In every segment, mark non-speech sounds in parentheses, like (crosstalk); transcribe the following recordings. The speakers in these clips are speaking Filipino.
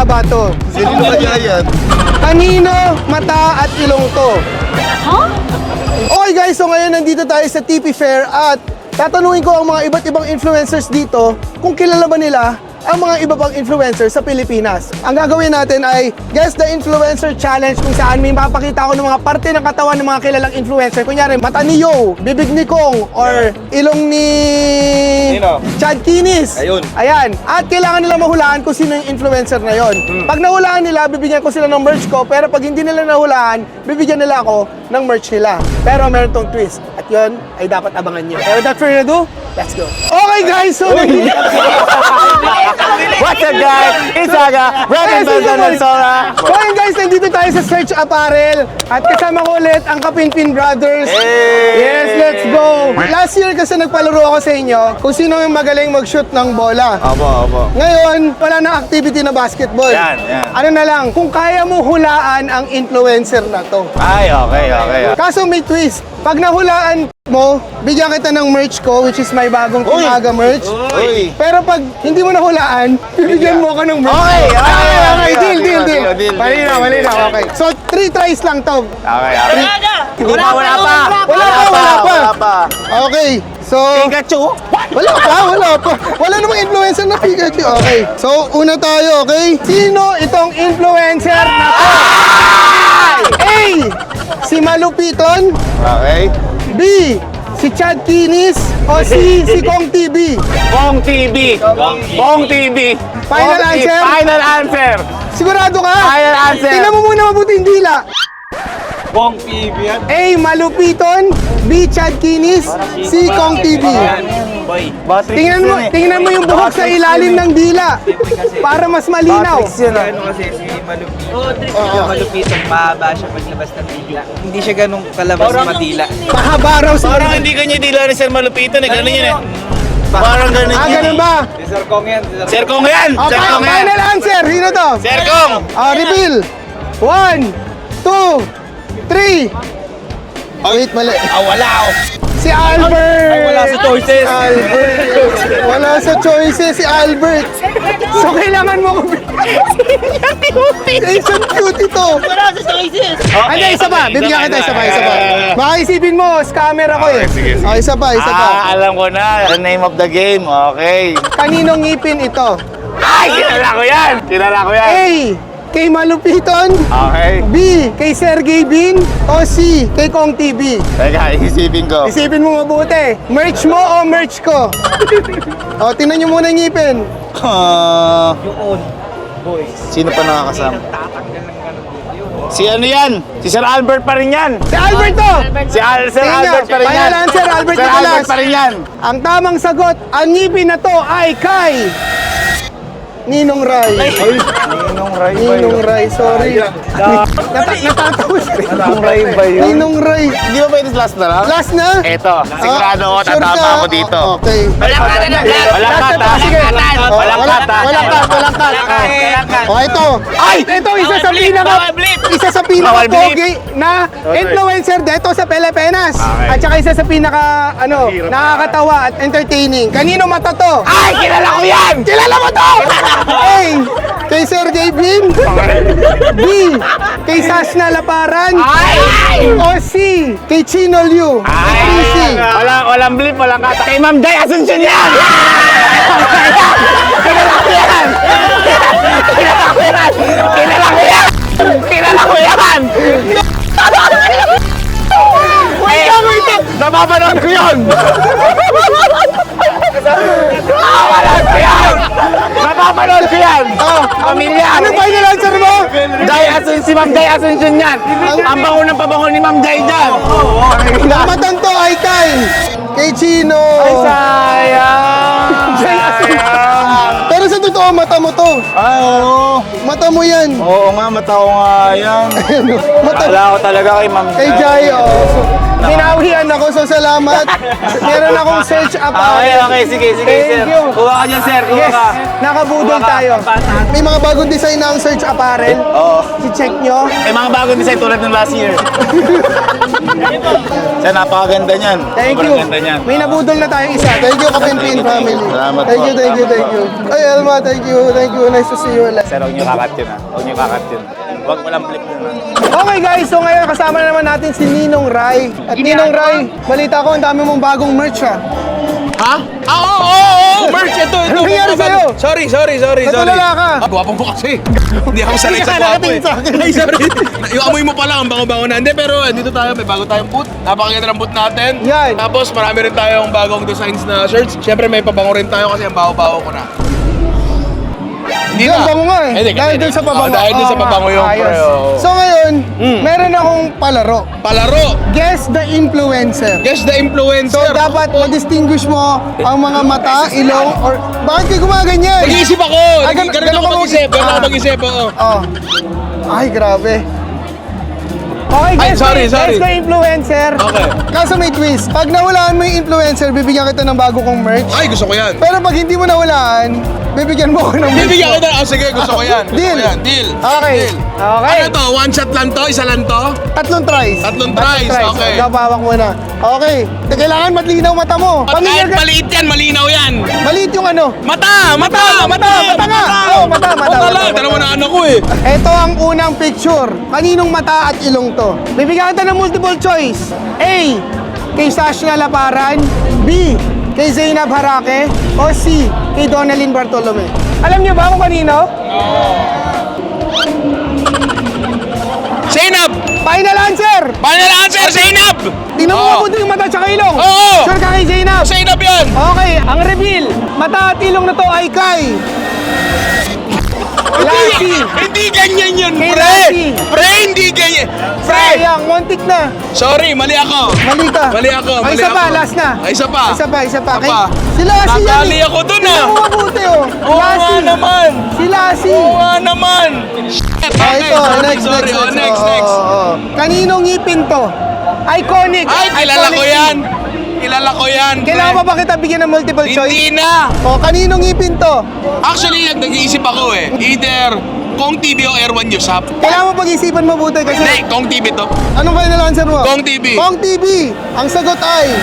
mahaba to. Sino ba yan? Kanino, mata at ilong to? Okay guys, so ngayon nandito tayo sa TP Fair at tatanungin ko ang mga iba't ibang influencers dito kung kilala ba nila ang mga iba pang influencers sa Pilipinas. Ang gagawin natin ay Guess the Influencer Challenge kung saan may mapapakita ako ng mga parte ng katawan ng mga kilalang influencer. Kunyari, mata ni Yo, bibig ni Kong, or ilong ni... Sino? Chad Kinis. Ayun. Ayan. At kailangan nila mahulaan kung sino yung influencer na yon. Pag nahulaan nila, bibigyan ko sila ng merch ko. Pero pag hindi nila nahulaan, bibigyan nila ako ng merch nila. Pero meron tong twist. At yon ay dapat abangan nyo. Pero without further ado, let's go. Okay guys, so nandito. What's up guys? It's Aga, Brandon Benson and Sora. So ayun guys, nandito tayo sa Search Apparel. At kasama ko ulit ang Kapinpin Brothers. Hey! Yes, let's go! Last year kasi nagpalaro ako sa inyo kung sino yung magaling mag-shoot ng bola. Opo, opo. Ngayon, wala na activity na basketball. Yan, yan. Ano na lang, kung kaya mo hulaan ang influencer na to. Ay, okay, okay. Kaso may twist. Pag nahulaan mo, bigyan kita ng merch ko, which is my bagong Timaga merch. Uy! Pero pag hindi mo nahulaan, (laughs) bibigyan mo ako ng merch. Okay, okay, okay, okay, Deal, okay, deal, deal, deal. deal, Mali na, mali na. Okay. So, three tries lang to. Okay, okay. Hindi pa, wala pa. Wala pa, wala pa. Wala pa. Okay. So, Pikachu? Wala pa, wala pa. Wala namang influencer na Pikachu. Okay. So, una tayo, okay? Sino itong influencer na to? Si Malupiton. Okay. B. Si Chad Kinis. O si, (laughs) si Kong TV. Bong TV. Bong TV. Final Bong answer? Final answer. Sigurado ka? Final answer. Tingnan mo muna mabuti yung dila. Bong TV yan. A. Malupiton. B. Chad Kinis. C. Kong TV. Matrix Tingnan mo, eh. tingnan mo yung buhok sa ilalim ng dila. Para mas malinaw. Matrix yun ah. Ano kasi si Malupit. Oo. Malupit ang mahaba siya paglabas ng dila. Hindi siya ganun kalabas sa madila. Mahaba raw si Parang hindi kanya dila ni Sir Malupitan eh. Ganun yun eh. Parang ganun Ah, yun ganun eh. ba? Si Sir Kong yan. Si Sir Sir Kong yan! Okay, Sir Kong yan! final answer. Sino to? Sir Kong! Ah, reveal. One, two, three. Wait, mali. Ah, wala ako. Si Albert. Ay, wala sa choices. Albert. Wala sa choices si Albert. So, kailangan mo ko... Asian cutie to. Wala sa choices. Hindi, isa pa. Bibigyan kita isa pa, isa pa. Baka isipin mo, scammer ako eh. Okay, sige, sige. Ah, isa pa, isa pa. Ah, alam ko na. The name of the game. Okay. Kaninong ngipin ito? Ay, kilala ko yan! Kilala ko yan. A. Kay Malupiton. Okay. B. Kay Sergey Bin. O C. Kay Kong TV. Teka, isipin ko. Isipin mo mabuti. Merch mo o merch ko? (laughs) o, tingnan nyo muna yung ngipin. Ah, Yun. Boys. sino pa nakakasama? Tatanggal ng ganun. Si ano yan? Si Sir Albert pa rin yan. Si Albert to! Si Al Sir Tingnan, Albert pa rin yan. final answer, Albert Sir Nicolas. Albert pa rin yan. Ang tamang sagot, ang ngipin na to ay kay... Ninong Rai. Ninong Ray Ninong Rai, sorry. Nata natatawa siya. Ninong Ray ba yun? Ninong Rai. Hindi ba pwede last na lang? Last na? Eto, sigurado Ah, sure tatama ka? ako dito. O- Okay. Walang walang na cut, to, ah. sige. Walang O, cut, wala- ah. Walang cut, walang cut. O ito. Ay! Ito isa sa pinaka isa sa pinaka pogi na influencer dito sa Pilipinas. At saka isa sa pinaka ano, nakakatawa at entertaining. Kanino mata to? Ay, kilala ko yan! Kilala mo to! (laughs) A. Kay Sergey Bin. B. Kay Sashna Laparan. Ay! O C. Kay Chino Liu. Ay! C. Walang, walang blip, walang kata. Kay Ma'am Day Asuncion yan! Kilala ko yan! Kilala ko yan! Kilala ko yan! Kilala ko yan! Wait lang, wait lang! Napapanood ko yun! Napapanood ko yan! Napapanood ko yan! Oh, pamilya! Ano final answer mo? Day Asuncion, si Ma'am Day Asuncion yan! Ang bango ng pabango ni Ma'am Day dyan! Ang matang to ay kay kay Chino. Sayang! Sayang! Pero sa totoo, mata mo to. Ay, oo. Mata mo yan. Oo nga, mataw nga yan. mata Akala ko talaga kay Ma'am Kay Jai, oh. So, Binawihan ako, so salamat. Meron akong search up. Okay, okay, sige, sige, Thank sir. you. Kuha ka dyan, sir. Kuha Yes, ka. nakabudol Kuha ka. tayo. May mga bagong design na ang search apparel. Oo. I-check nyo. May mga bagong design tulad ng last year. (laughs) Siya, napakaganda niyan. Thank Sobrang you. ganda niyan. May nabudol na tayong isa. Thank you, Kapinpin family. Salamat Thank po. you, thank you, thank you. Ay, Elma, thank you, thank you. Nice to see you. Sir, huwag niyo kakat yun, ha? Huwag niyo kakat yun. Huwag mo lang flick yun, ha? Okay guys, so ngayon kasama na naman natin si Ninong Rai. At Ninong Rai, balita ko ang dami mong bagong merch ah. Ha? Ah, oo, oo, oo, merch, ito, ito. Ano nangyari sa'yo? Sorry, sorry, sorry, Ba't sorry. tulala ka? Ah, gwapo mo kasi. Hindi ako sanay sa gwapo eh. Ay, sorry. (laughs) Yung amoy mo pala, ang bango-bango na. Hindi, pero eh, dito tayo, may bago tayong boot. Napakaganda ng boot natin. Yan. Tapos marami rin tayong bagong designs na shirts. Siyempre, may pabango rin tayo kasi ang bago-bago ko na. Hindi Yan, bango nga eh. Hindi, dahil hindi. dun sa pabango. Oo, dahil dun sa Oo nga, pabango yung ayos. pre, oo. So ngayon, Mm. meron akong palaro. Palaro. Guess the influencer. Guess the So influencer. dapat ma-distinguish mo ang mga mata, (laughs) ilong, or bakit kayo gumaganyan? Nag-iisip ako. Ah, gan- Ganun ganun ako ka mag-isip. mag- Ganun ako Ah. mag-isip, oo. Oh. Ay, grabe. Okay, Ay, guess, sorry, the, sorry. guess the influencer. Okay. Kaso may twist. Pag nawalaan mo yung influencer, bibigyan kita ng bago kong merch. Ay, gusto ko yan. Pero pag hindi mo nawalaan, bibigyan mo ko ng merch. Bibigyan mo. kita. Oh, sige, gusto ko yan. Gusto Deal. ko yan. Deal. Okay. Deal. Okay. Ano to? One shot lang to? Isa lang to? Tatlong tries. Tatlong tries, okay. Gabawak mo na. Okay. Kailangan matlinaw mata mo. At Pamilya kahit ka. maliit yan, malinaw yan. Maliit yung ano. Mata! Mata! mata, mata nga. Oo, mata, mata, Mata lang. mo na ano ko eh. Ito ang unang picture. Kaninong mata at ilong to? Bibigyan kita ng multiple choice. A. Kay Sashna Laparan. B. Kay Zainab Harake. O C. Kay Donalyn Bartolome. Alam niyo ba kung kanino? Zainab! Final answer! Final answer, Zainab! Tingnan mo mabuti yung mata at ilong. Oo. Sure ka kay Zainab? Zainab yan! Okay, ang reveal. Mata at ilong na to ay kay... Lassie. Hindi ganyan yun, pre! Lassie. Pre, hindi ganyan! Pre! Sayang, montik na. Sorry, mali ako. Mali ka. Mali ako, Ay, mali isa pa, ako. last na. Ay, isa pa. Isa pa, isa pa. Isa Kay, pa. si Lassie yan Nadali eh. ako dun, ah. mo mabuti oh. Oo nga naman! Si Lassie. Oo nga naman! Shit! Ah, Okay, ito, sorry, next, sorry. next, Oh, next. next, Oo, oo, oo. Kaninong ngipin to? Iconic. Ay, kilala ko yan! Kilala ko yan. Kailangan pa ba kita bigyan ng multiple choice? Hindi na! O, kaninong ngipin to? Actually, nag- nag-iisip ako eh. Either Kong TV o Air One Yusap. Kailangan mo pag-isipan mabuti kasi... Hindi, Kong TV to. Anong final answer mo? Kong TV. Kong TV. Ang sagot ay...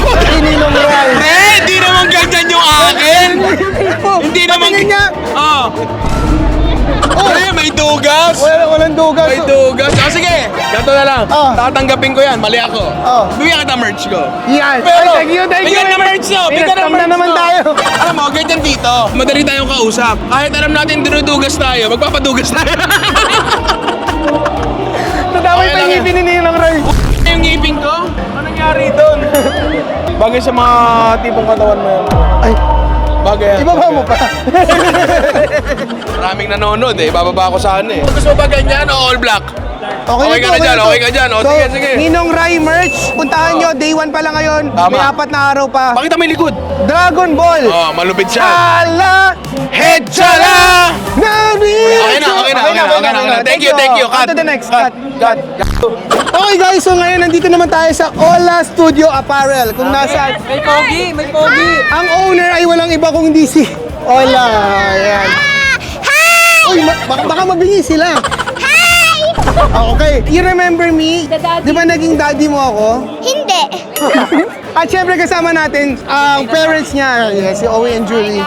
Kaninong Rai. Pre, hindi naman ganyan yung akin! Hindi naman... Patingin niya. Oh. Pre, may dugas! Wala, walang dugas. May dugas. Oh, sige, ganito na lang. Ah. Tatanggapin ko yan, mali ako. Ah. Bigyan kita merch ko. Yan. Pero, Ay, thank you, thank you. bigyan ng merch nyo! May Bigyan na merch naman nyo. tayo. Alam mo, ganyan dito. Madali tayong kausap. Kahit alam natin dinudugas tayo, magpapadugas tayo. (laughs) Nadamay Okay pa yung ngipin ni Ninong Rai. yung ngipin ko? Ano nangyari doon? (laughs) Bagay sa mga tipong katawan mo yan. Ay, Bagay ibaba mo pa. (laughs) Maraming nanonood eh. Bababa ko saan eh. Gusto mo ba ganyan o all black? Okay ka na dyan, to. okay ka dyan. O, So, sige, sige. Ninong Rai merch. Puntahan nyo, day one pa lang ngayon. Tama. May apat na araw pa. Pakita yung likod. Dragon Ball. Oh, malupit siya. Ala! Head chala! Narito! Okay na, okay na, okay na, okay na, okay na. Thank you, thank you. On Cut. to the next. Cut. Cut. (laughs) Okay guys, so ngayon nandito naman tayo sa Ola Studio Apparel. Kung nasa... May pogi, may pogi. Ang owner ay walang iba kung hindi si Ola. Ayan. Uy, ma- baka, baka mabingi sila. Ah, okay. You remember me? The daddy. Di ba naging daddy mo ako? Hindi. (laughs) At syempre kasama natin ang parents niya. Yes, si Owie and Julie.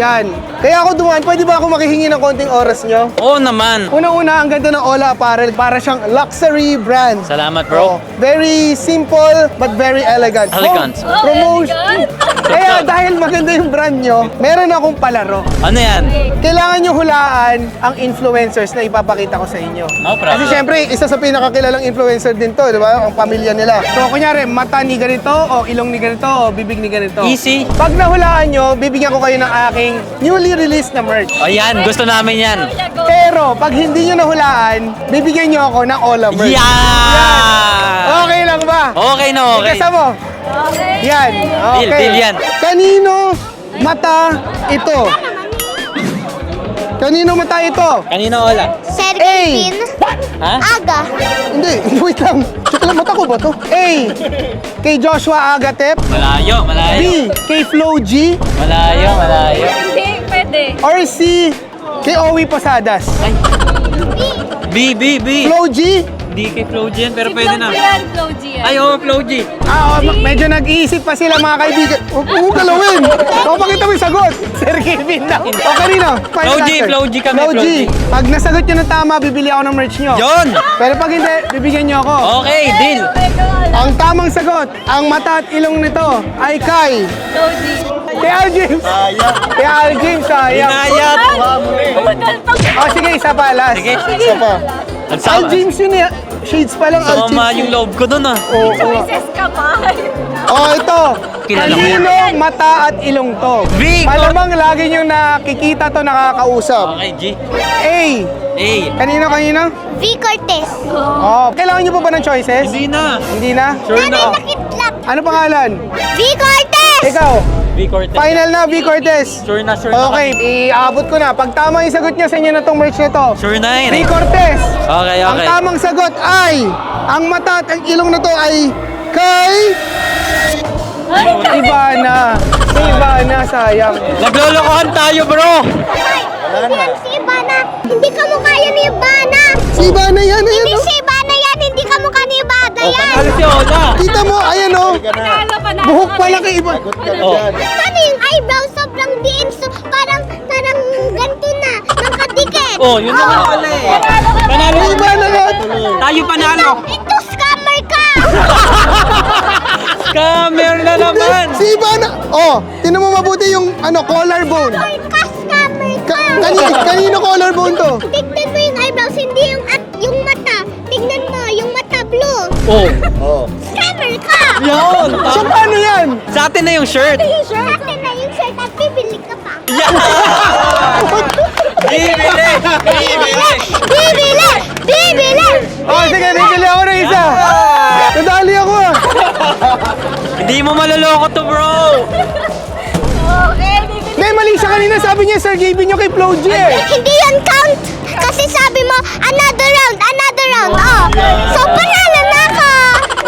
Yan. Kaya ako dumaan, pwede ba ako makihingi ng konting oras nyo? Oo naman. Unang-una, ang ganda ng Ola Apparel. Para siyang luxury brand. Salamat Oh, bro. very simple but very elegant. Elegant. Oh, promotion. Kaya dahil maganda yung brand nyo, meron akong palaro. Ano yan? Kailangan nyo hulaan ang influencers na ipapakita ko sa inyo. No problem. Kasi syempre, isa sa pinakakilalang influencer din to, di ba? Ang pamilya nila. So, kunyari, mata ni ganito, o ilong ni ganito, o bibig ni ganito. Easy. Pag nahulaan nyo, bibigyan ko kayo ng aking newly released na merch. O yan, gusto namin yan. Pero, pag hindi nyo nahulaan, bibigyan nyo ako ng Ola merch. Yan! Okay lang ba? Okay na okay. Ikasa mo. Yan. Okay. Deal, deal yan. Kanino mata ito? Kanino mata ito? Kanina wala. Sergey Ha? Aga. Hindi, (laughs) wait lang. Check lang, mata ko ba to? A. Kay Joshua Agatep. Malayo, malayo. B. Kay Flo G. Malayo, malayo. Hindi, pwede. Or C. Kay Owie Posadas. B, B, B. Flo G. Hindi kay Flo G yan, pero Si pwede na. Flo Gian, Flo Gian. Ay, oo, Flo G. Ah, oh, medyo nag-iisip pa sila mga kaibigan. Huwag mo galawin. O, pakita mo yung sagot. Sir Kevin na. O, kanino? Final Flo G, answer. Flo G kami, Flo Flo G. G. Pag nasagot nyo ng tama, bibili ako ng merch nyo. Yon! Pero pag hindi, bibigyan nyo ako. Okay, deal. Oh. Ang tamang sagot, ang mata at ilong nito ay kay... Flo G. Kay Al James. Kay Al James, sayang. Inayat. Bumadal pa. O, sige, isa pa, last. Sige. Isa pa. Al Nagsama. James yun eh. Shades pa lang, Al Soma James. yung loob ko dun ah. Oo, oo. Choices ka pa. Oh, ito. Kilala ko yan. Kanino mata at ilong to? Vic! Malamang lagi nyo nakikita to nakakausap. Okay, G. A. A. Kanino, kanino? V. Cortez. Oh, kailangan nyo pa ba ng choices? Hindi na. Hindi na? Sure na. Nakitlap. Ano pangalan? V. Cortez. Ikaw. V. Cortez. Final na, V. Cortez. Sure na, sure na. Okay, iabot ko na. Pag tama yung sagot niya sa inyo na tong merch nito. Sure na yun V. eh. Cortez. Okay, Ang okay. tamang sagot ay, ang mata at ang ilong na to ay kay Ivana. Si Ivana, sayang. Naglolokohan tayo, bro. Hindi yan si Ivana. Hindi ka mukha yan ni Ivana. Si Ivana yan, ayan Hindi oh. si Ivana yan. Hindi ka mukha ni Ivana Oh, yan. panalo si Ola. Kita mo, ayan oh. Panalo, panalo. Buhok pala kay Ivana. Oh. Paano yung eyebrow? Sobrang diin. So, parang, parang ganito na. Nakadikit. Oh, yun naman pala eh. Panalo Si Ivana nga. Tayo panalo. Ito, scammer ka. (laughs) Scammer na naman. Si Ivana. Oh, tinan mo mabuti yung ano, collarbone. Ka, scammer ka. Ka kanino, kanino collarbone to? Tignan mo yung eyebrows, hindi yung at yung mata. Tignan mo, yung mata blue. Oh. (laughs) Scammer ka! Yun. So paano yan? Sa atin na yung shirt. Yung shirt atin na yung shirt at bibili ka pa. Bibili. Bibili. Bibili! Bibili! Oh, sige, bibili ako ng isa. Nadali ako ah. Hindi mo maloloko to, bro. Okay, bibili. May mali siya kanina. Sabi niya, Sir, gave nyo kay Flo G eh. Hindi yan count. Kasi sabi mo, another round, another round. Oh. So, panalo na ako.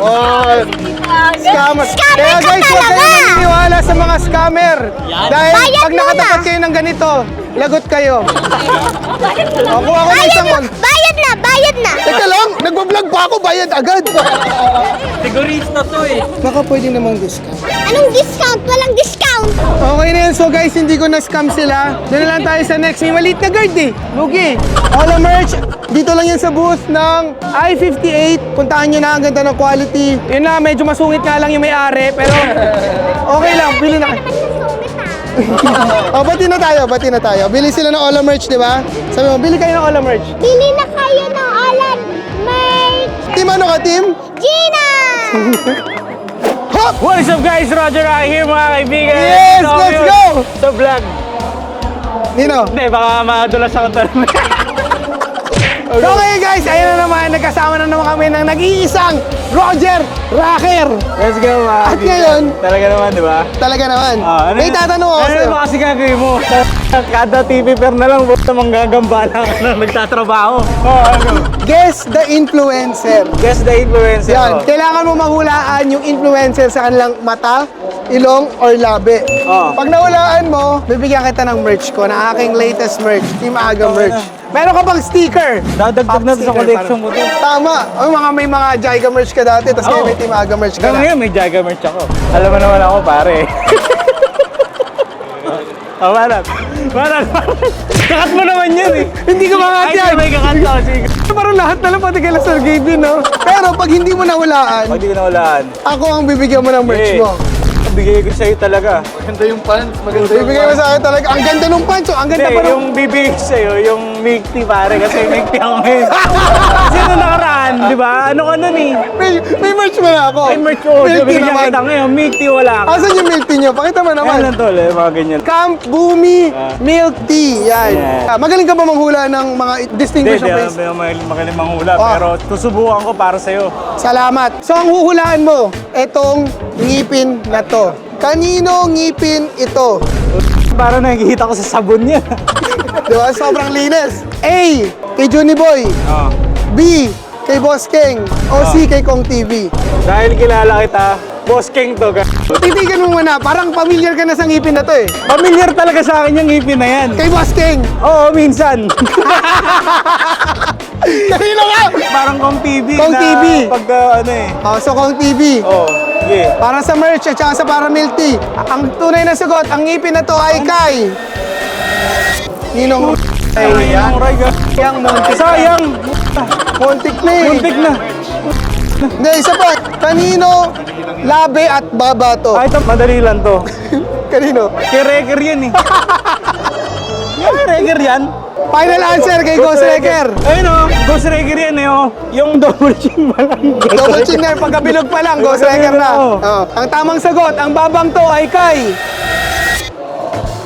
Oh, scammer. Scammer Kaya ka guys, huwag kayong maniniwala sa mga scammer. Yan. Dahil Bayad pag nakatapat muna. kayo ng ganito, lagot kayo. O, kuha ko ng Bayad isang na, on. bayad na, bayad na. Teka lang, nagbablog pa ako, bayad agad. Sigurista to eh. Baka pwede namang discount. Anong discount? Walang discount. Okay na yun. So guys, hindi ko na-scam sila. Doon na lang tayo sa next. May maliit na guard eh. Lugi. All merch. Dito lang yan sa booth ng I-58. Puntahan nyo na. Ang ganda ng quality. Yun na, medyo masungit nga lang yung may-ari. Pero okay lang. Bili na. Ah. (laughs) oh, bati na tayo. Bati na tayo. Bili sila ng Ola merch, di ba? Sabi mo, bili kayo ng Ola merch. Bili na kayo ng Alan merch. Team ano ka, team? Gina! (laughs) Hop! What is up guys? Roger Rock here mga kaibigan. Yes, So, let's yun, go! Sa vlog. Nino? Hindi, baka madulas ako talaga. (laughs) Okay guys, ayun na naman. Nagkasama na naman kami ng nag-iisang Roger Rocker. Let's go mga At ngayon, Talaga naman, di ba? talaga naman. Ah, ano May tatanong ako Ano sa'yo. naman kasi gagawin mo? Kada TV per na lang, buta manggagambala ka na nagtatrabaho. Oh, ano? Guess the influencer. Guess the influencer. Yan, oh. kailangan mo mahulaan yung influencer sa kanilang mata, ilong, or labi. Oh. Pag nahulaan mo, bibigyan kita ng merch ko, na aking latest merch, Team Aga merch. Meron ka pang sticker. Dadagdag na to sa Sticker, collection ko to. Tama. O mga may mga Jaiga merch ka dati, tapos ngayon Oh. may Team Aga merch ka Hanggang na. ngayon may Jaga merch ako. Alam mo naman ako, pare. (laughs) Oh, Marat. Marat. Kakat mo naman yan eh. Hindi ko mga Ay, yan. may kakat ako. Sige. Parang lahat na lang pati kay Sir Gabe, no? Pero pag hindi mo nahulaan, Pag di ko nawalaan. ako ang bibigyan mo ng merch Eh, mo. Bigay ko sa'yo talaga. Maganda yung pants. Maganda Bibigay mo sa akin talaga. Ang ganda nung pants, oh. Ang ganda Hindi, pa nung... yung bibigay ko sa'yo, yung milk tea pare, kasi milk tea ako ngayon. (laughs) kasi nung nakaraan, di ba? Ano ka nun eh? May, may merch mo na ako. Ay, merch ko. Milk tea Bibigyan naman. kita ngayon. Milk tea wala ako. Asan yung milk tea nyo? Pakita mo naman. Ayan lang tol, eh, mga ganyan. Camp Bumi Ah. Milk Tea. Yan. Ah, magaling ka ba manghula ng mga Hindi, distinguished di place? ako magaling manghula, Ah. pero susubukan ko para sa'yo. Salamat. So ang huhulaan mo, etong ngipin na to. Kanino ngipin ito? Para nakikita ko sa sabon niya. (laughs) Di ba? Sobrang linis. A. Kay Johnny Boy. oh. B. Kay Boss King. O Ah. C. Kay Kong TV. Dahil kilala kita, Boss King to. ga- Titigan mo muna. Parang familiar ka na sa ngipin na to eh. Familiar talaga sa akin yung ngipin na yan. Kay Boss King. Oo, minsan. (laughs) Kanino ka? Parang Kong TV Kong na TV. pag uh, ano eh. Oh, so Kong TV. Oh, sige. Para sa merch at saka sa para milk tea. Ang tunay na sagot, ang ngipin na to ay kay... Ninong... Sayang, Ray. Sayang, muntik. Sayang! Muntik na eh. Muntik na. Hindi, isa pa. Kanino, labe at baba to? Ah, ito, madali lang to. (laughs) Kanino? Kay Reger yan eh. Yung (laughs) Reger yan. Final answer kay Ghost Wrecker. Ayun o, Ghost Reger yan eh oh. Yung (laughs) double chin ba lang? Double chin na, pagkabilog pa lang, Ghost Wrecker na. Oo. Oh. Ang tamang sagot, ang babang to ay kay...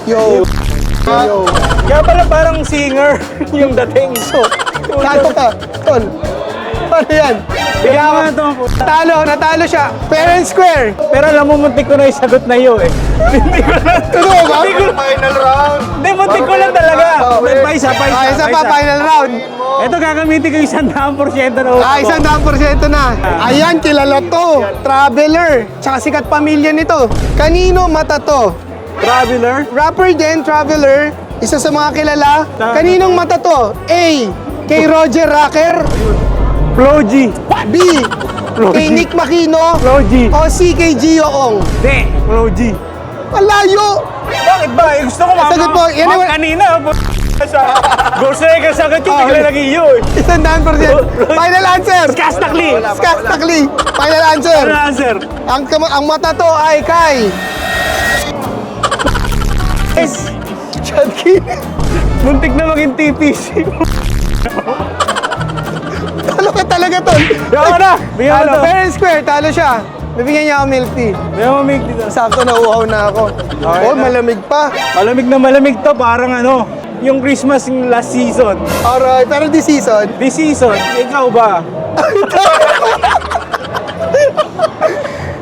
Yo. Yo. Kaya pala parang singer (laughs) yung dating. So, Kato ka. Tol. Ano yan? bigyan na to. Natalo, natalo siya. Fair and square. Pero alam mo, muntik ko na yung sagot na iyo eh. Hindi ko na. Totoo ba? Final round. Hindi, muntik ko lang talaga. Pa isa, pa isa. Ah, isa pa, final round. Ito gagamitin ko isang daang porsyento na utak Ah, ko. isang daang porsyento na. Ayan, kilala to. Traveler. Tsaka sikat pamilya nito. Kanino mata to? Traveler. Rapper din, Traveler. Isa sa mga kilala. Kaninong mata to? A. Kay Roger Rocker. Flo G. B. Kay Nick Makino. Flo G. O C. Kay Gio Ong. Hindi, Flo G. Malayo. Bakit ba? Eh, gusto ko mama. Sagot po, yan naman- kanina. Sa sagot yung Oh, bigla okay. naging iyo eh. Isang daan. Final answer. Kastakli. Scott Takli. Final answer. Ano answer? Ang, ang mata to ay kay... Yes. Chad King. Muntik na maging TPC. (laughs) Talo ka talaga, tol. Ko na. Bigyan na. fair and square, talo siya. Bibigyan niya ako milk tea. Bigyan mo make dito. Sakto na uhaw na ako. oh, na. malamig pa. Malamig na malamig to. Parang ano, yung Christmas yung last season. Alright, pero this season, This season, ikaw ba? (laughs)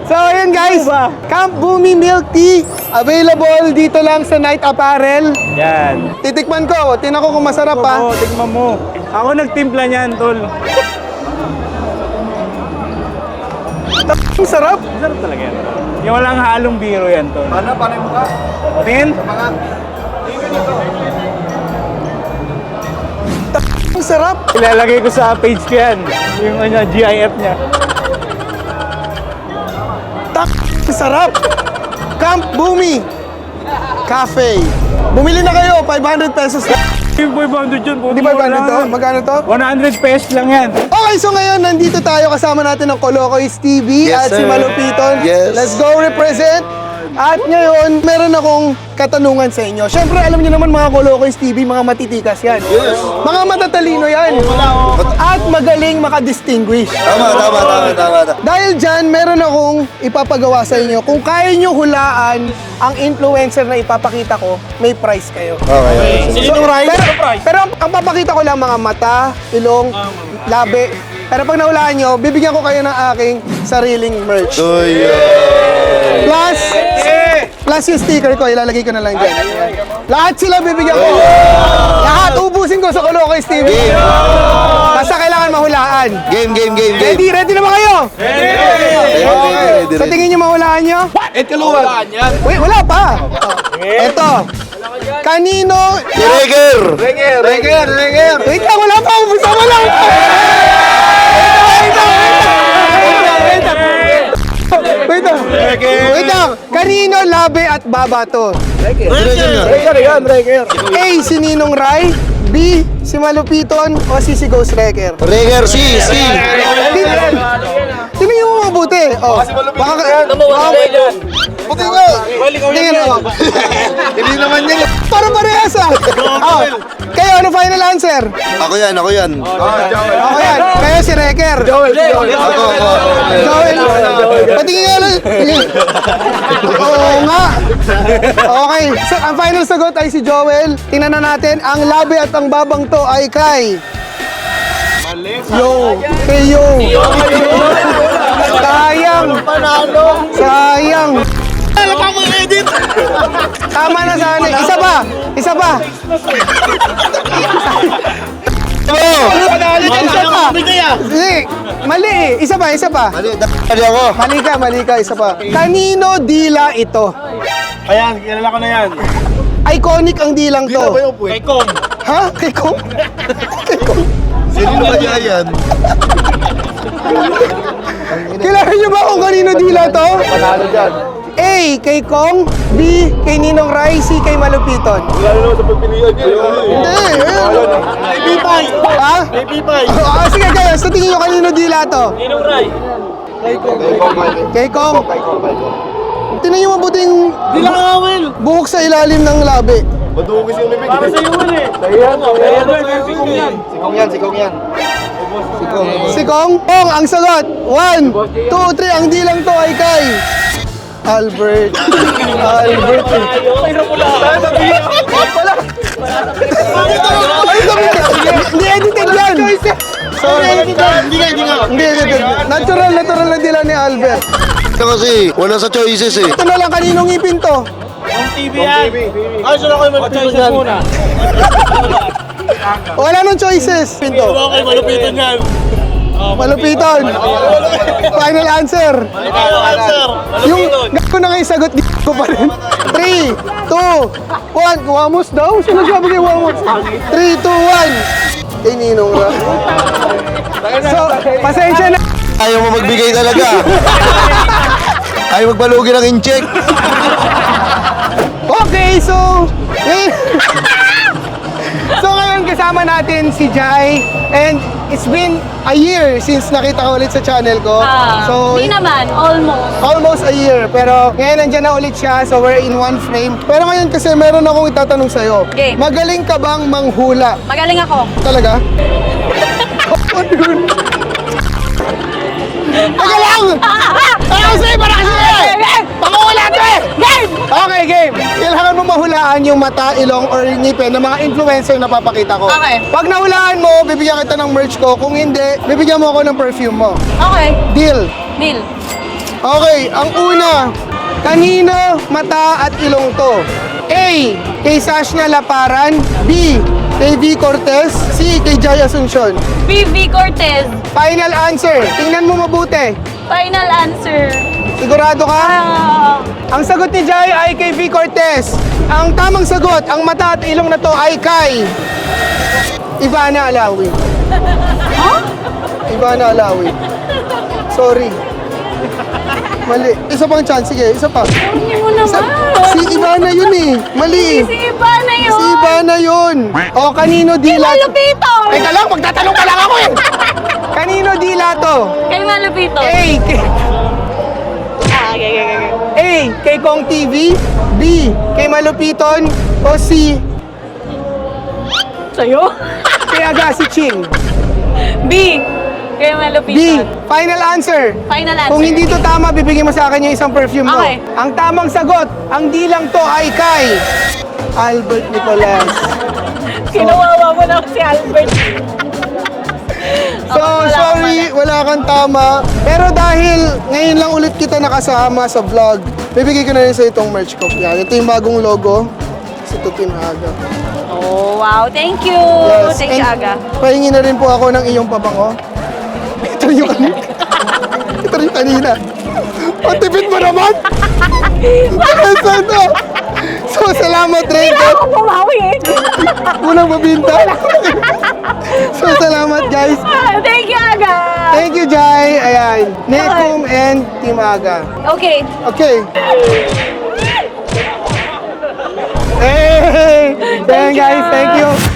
So, ayun guys, Ano ba? Camp Bumi Milk Tea, available dito lang sa Night Apparel. Yan. Titikman ko, tinan ko kung masarap pa. Oo, tignan mo. Ako nagtimpla niyan, tol. Ang sarap. Sarap talaga yan. Yung walang halong biro yan, tol. Ano, paano yung mukha? Tingin? Ang sarap. Ilalagay ko sa page ko yan. Yung ano, GIF niya. Tak, ang sarap. Camp Bumi Cafe. Bumili na kayo, 500 pesos. Yung 500 yun, Di ba 500 to? Magkano to? 100 pesos lang yan. Okay, so ngayon nandito tayo kasama natin ng Colocoys TV Yes, at si sir. Malupiton. Yes. Let's go represent. At ngayon, meron akong katanungan sa inyo. Siyempre, alam niyo naman mga Colocoys TV, mga matitikas yan. Mga matatalino yan. At magaling makadistinguish. Tama, tama, tama, tama. tama. Dahil dyan, meron akong ipapagawa sa inyo. Kung kaya nyo hulaan ang influencer na ipapakita ko, may prize kayo. Okay, okay. So, pero, pero ang, ang papakita ko lang mga mata, ilong, labi. Pero pag nahulaan nyo, bibigyan ko kayo ng aking sariling merch. Plus, plus yung sticker ko, ilalagay ko na lang dyan. Lahat sila bibigyan ko. Lahat, ubusin ko sa Colocoys TV. Basta kailangan mahulaan. game, game, game, game. Ready? Ready na ba kayo? Ready, ready, Sa tingin nyo mahulaan nyo? Et kaluwan. yan. Wait, wala pa. Ito. Kanino? Reger! Reger, Reger, Reger. Wait lang, wala pa. Ubusan mo lang. Labe at baba to? Reger nga. Reger yan, Reger. A, si Ninong Rai. B, si Malupiton. O si si Ghost Reger. Reger, si, si. Tingnan mo mabuti. Oh. Baka ka... Puti nga. Tingnan mo. (laughs) Hindi naman yan. Para parehas ah. Oh. Kayo, ano final answer? Ako yan, ako yan. Ako yan. Kayo si Reker. Joel. Ako, ako. Joel. Patingin nga lang. (laughs) Oo nga. Okay. So, ang final sagot ay si Joel. Tingnan na natin. Ang labi at ang babang to ay kay... Yo. Kay Yo. Sayang. Sayang. Tama na sana. Isa pa. Isa pa. Isa pa. Hindi. Mali eh. Isa pa, isa pa. Mali, mali ako. Mali ka, mali ka, isa pa. Kanino dila ito? Ayan, kilala ko na yan. Iconic ang dilang to. Kay Kong. Ha? Kay Kong? Kay Kong? Si Kanino kaya yan? Kilala niyo ba kung kanino dila to? Panalo dyan. A. Kay Kong B. Kay Ninong Rai C. Kay Malupiton Lalo naman sa pagpilian niya. Hindi, ayun. Ha? Ah, sige kayo, sa tingin nyo kanino dila to? Ninong Ray. Kay Kong. Tingnan nyo mabuti yung buhok sa ilalim ng labi. Madugis yung bibig. Para sa iyo eh. Sikong yan, sikong yan. Sikong. Si Kong? Kong, ang sagot. One, two, three. Ang dilang to ay kay... Albert. Albert. Wala. Ay, sabi niya. Hindi edited yan. Sorry. Hindi Hindi edited. Natural, natural na dila ni Albert. Ito kasi, wala sa choices eh. Ito na lang kaninong ipin to. Wala nang choices. Pinto. Okay, malupitan yan. Malupitan. Final answer. Final answer. Yung gago na kayo sagot, di ko pa rin. 3, 2, 1. Wamos daw? Sino sabi kay Wamos? 3, 2, 1. Kay Ninong ra. So, pasensya na. Ayaw mo magbigay talaga. Ayaw magbalugi ng incheck. Okay, so... (laughs) so ngayon kasama natin si Jai and it's been a year since nakita ko ulit sa channel ko. Ah, so, di naman, almost. almost a year. Pero ngayon nandyan na ulit siya, so we're in one frame. Pero ngayon kasi meron akong itatanong sa'yo. Okay. Magaling ka bang manghula? Magaling ako. Talaga? (laughs) Ano yun? Mahulaan yung mata, ilong, or ngipin ng mga influencer na papakita ko. Okay. Pag nahulaan mo, bibigyan kita ng merch ko. Kung hindi, bibigyan mo ako ng perfume mo. Okay, Deal. deal. Okay, ang una, kanino mata at ilong to? A. Kay Sashna Laparan B. Kay V. Cortez C. Kay Jai Asuncion BB Cortez. Final answer. Tingnan mo mabuti. Final answer. Sigurado ka? Ah, Ang sagot ni Jai ay kay V. Cortez. Ang tamang sagot, ang mata at ilong na to ay kay Ivana Alawi. Ivana Alawi. Sorry. Mali. Isa pang chance. Sige, isa pa. hindi mo Isa, naman. si Ivana yun eh. Mali. Si Iba na yun. Si Ivana yun. O, kanino Kay dila? Malupito. Teka lang, magtatanong pa lang ako eh. (laughs) Kanino dila to? Kay Malupito. A. Kay, Ah, okay, okay, okay. A. Kay Kong TV. B. Kay Malupiton. O C. Sa'yo? (laughs) Kay Agassi Ching. B. Kay B. Final answer. Final answer. Kung hindi to tama, bibigyan mo sa akin yung isang perfume mo. Okay. Ang tamang sagot, ang dilang to ay kay Albert Nicolas. (laughs) Kinuwawa mo na si Albert. So, Ako, wala sorry, wala kang tama. Pero dahil ngayon lang ulit kita nakasama sa vlog, bibigay ko na rin sa itong merch ko. Yan, ito yung bagong logo. Sa Tutim Aga. Oh, wow. Thank you. Thank you, and Aga. Pahingi na rin po ako ng iyong pabango. (laughs) Ito yung kanina. ito (laughs) yung kanina. Ang tipid mo naman! Nasaan to? So, salamat rin. Ako bumawi eh. Unang mabinta. (laughs) so, salamat guys. Thank you, Aga. Thank you, Jai. Ayan. Nekum and Team Aga. Okay. Okay. Hey! Ayan guys, thank you.